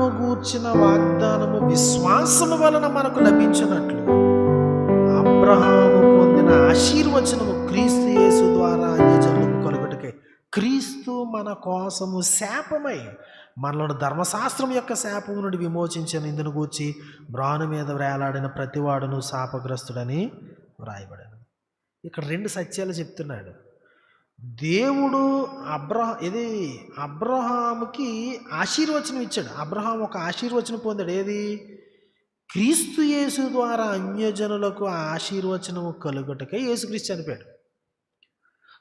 గూర్చిన వాగ్దానము విశ్వాసము వలన మనకు లభించినట్లు. అబ్రహాము పొందిన ఆశీర్వచనము క్రీస్తు యేసు ద్వారా అన్యజనులకు కలుగుటకై క్రీస్తు మన కోసము శాపమై మనలను ధర్మశాస్త్రం యొక్క శాపము నుండి విమోచించిన ఇందును గూర్చి బ్రాను మీద వేలాడిన ప్రతివాడును శాపగ్రస్తుడని వ్రాయబడాను ఇక్కడ రెండు సత్యాలు చెప్తున్నాడు. దేవుడు అబ్రహ ఇది అబ్రహాముకి ఆశీర్వచనం ఇచ్చాడు. అబ్రహాం ఒక ఆశీర్వచనం పొందాడు. ఏది? క్రీస్తు యేసు ద్వారా అన్యజనులకు ఆశీర్వచనము కలుగుటకై యేసుక్రీస్తు చనిపోయాడు.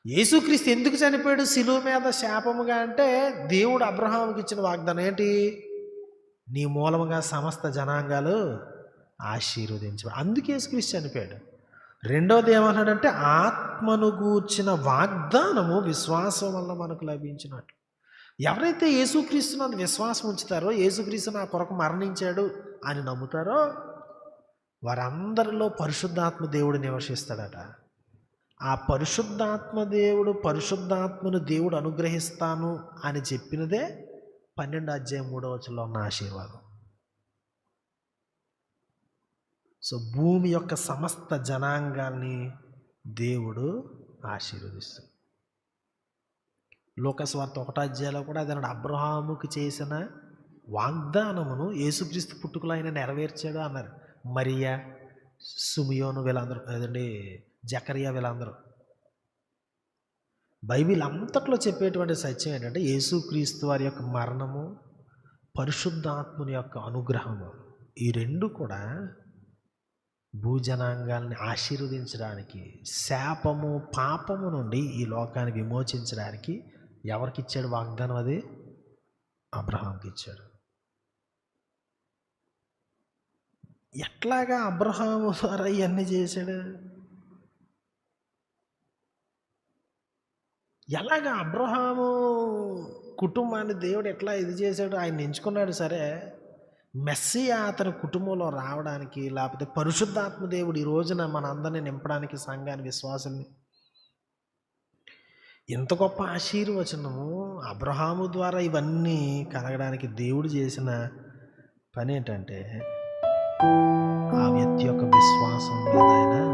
యేసుక్రీస్తు ఎందుకు చనిపోయాడు? శిలువ మీద శాపముగా అంటే దేవుడు అబ్రహాముకి ఇచ్చిన వాగ్దానం ఏంటి? నీ మూలముగా సమస్త జనాంగాలు ఆశీర్వదించాడు అందుకే యేసుక్రీస్తు చనిపోయాడు. రెండోది ఏమన్నాడంటే ఆత్మను గూర్చిన వాగ్దానము విశ్వాసం వల్ల మనకు లభించినట్లు. ఎవరైతే యేసుక్రీస్తునందు విశ్వాసం ఉంచుతారో యేసుక్రీస్తు నా కొరకు మరణించాడు అని నమ్ముతారో వారందరిలో పరిశుద్ధాత్మ దేవుడు నివసిస్తాడట. ఆ పరిశుద్ధాత్మ దేవుడు పరిశుద్ధాత్మను దేవుడు అనుగ్రహిస్తాను అని చెప్పినదే పన్నెండు అధ్యాయం మూడవచనంలో ఉన్న ఆశీర్వాదం. సో భూమి యొక్క సమస్త జనాంగాల్ని దేవుడు ఆశీర్వదిస్తుంది. లోకస్వార్త ఒకటో కూడా అదే అబ్రహాముకి చేసిన వాగ్దానమును యేసుక్రీస్తు పుట్టుకలో ఆయన నెరవేర్చాడు అన్నారు. మరియా సుమియోను వీళ్ళందరూ అదండి జకరియా వీళ్ళందరూ. బైబిల్ అంతట్లో చెప్పేటువంటి సత్యం ఏంటంటే యేసుక్రీస్తు వారి యొక్క మరణము పరిశుద్ధాత్ముని యొక్క అనుగ్రహము. ఈ రెండు కూడా భూజనాంగాల్ని ఆశీర్వదించడానికి శాపము పాపము నుండి ఈ లోకాన్ని విమోచించడానికి ఎవరికి ఇచ్చాడు వాగ్దానం అది? అబ్రహాంకి ఇచ్చాడు. ఎట్లాగా అబ్రహాము ద్వారా ఇవన్నీ చేశాడు? ఎలాగ అబ్రహాము కుటుంబాన్ని దేవుడు ఎట్లా ఇది చేశాడు? ఆయన ఎంచుకున్నాడు సరే మెస్సీ అతని కుటుంబంలో రావడానికి లేకపోతే పరిశుద్ధాత్మదేవుడు ఈ రోజున మన అందరిని నింపడానికి సంఘాన్ని విశ్వాసాన్ని ఎంత గొప్ప ఆశీర్వచనము. అబ్రహాము ద్వారా ఇవన్నీ కలగడానికి దేవుడు చేసిన పని ఏంటంటే ఆ వ్యక్తి యొక్క విశ్వాసం మీద ఆయన